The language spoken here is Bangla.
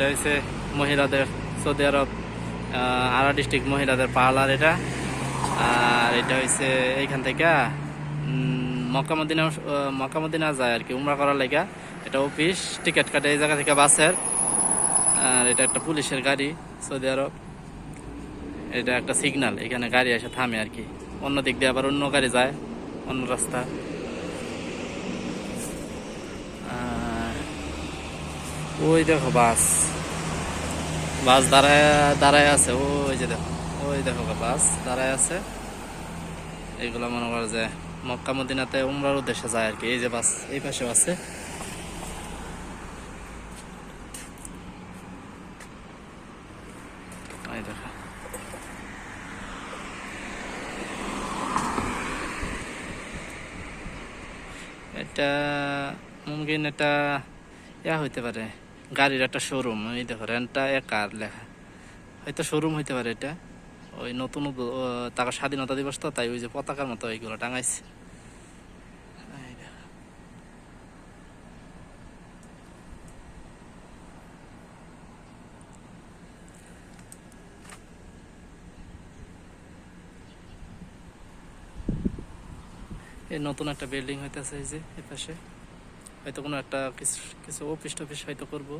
এটা হচ্ছে মহিলাদের সৌদি আরব আরা ডিস্ট্রিক্ট মহিলাদের পার্লার এটা। আর এটা হচ্ছে এইখান থেকে উম, মক্কা মদিনা আহ, মক্কা মদিনা যায় আর কি উমরা করার লেগা। এটা অফিস টিকিট কাটে এই জায়গা থেকে বাসের। আর এটা একটা পুলিশের গাড়ি সৌদি আরব। এটা একটা সিগন্যাল এখানে গাড়ি এসে থামে আর কি। অন্য দিক দিয়ে আবার অন্য গাড়ি যায় অন্য রাস্তা। ওই দেখো বাস। বাস দাঁড়ায় দাঁড়ায় আছে, ওই যে দেখো, ওই দেখো বাস দাঁড়ায় আছে। এইগুলো মনে করো যে মক্কা মদিনাতে উমরার উদ্দেশ্যে যায় আর কি, এই যে বাস, এই পাশেও আছে। এটা মুমকিন, এটা ইয়া হইতে পারে। গাড়ির একটা শোরুম এই দেখো রেন্টা এ কার লেখা। হয়তো শোরুম হইতে পারে এটা। ওই নতুন তাকে স্বাধীনতা দিবস তো, তাই ওই যে পতাকার মতো এইগুলো টাঙাইছে। এই নতুন একটা বিল্ডিং হইতেছে এই যে এই পাশে হয়তো কোনো একটা কিছু কিছু অফিস টফিস হয়তো করব।